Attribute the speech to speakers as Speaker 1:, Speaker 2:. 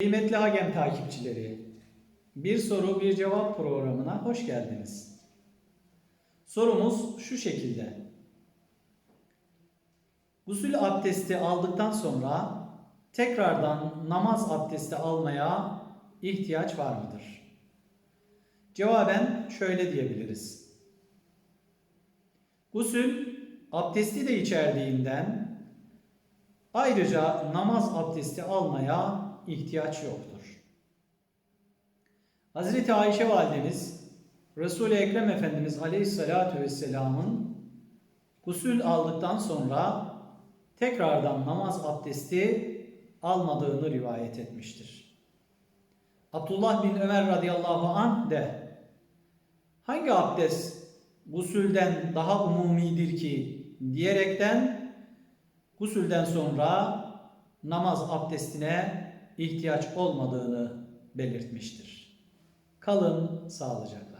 Speaker 1: Kıymetli Hagem takipçileri, bir soru bir cevap programına hoş geldiniz. Sorumuz şu şekilde. Gusül abdesti aldıktan sonra tekrardan namaz abdesti almaya ihtiyaç var mıdır? Cevaben şöyle diyebiliriz. Gusül abdesti de içerdiğinden ayrıca namaz abdesti almaya ihtiyaç yoktur. Hazreti Ayşe validemiz Resul-i Ekrem Efendimiz Aleyhisselatü Vesselam'ın gusül aldıktan sonra tekrardan namaz abdesti almadığını rivayet etmiştir. Abdullah bin Ömer radıyallahu anh de hangi abdest gusülden daha umumidir ki diyerekten gusülden sonra namaz abdestine ihtiyaç olmadığını belirtmiştir. Kalın sağlıcakla.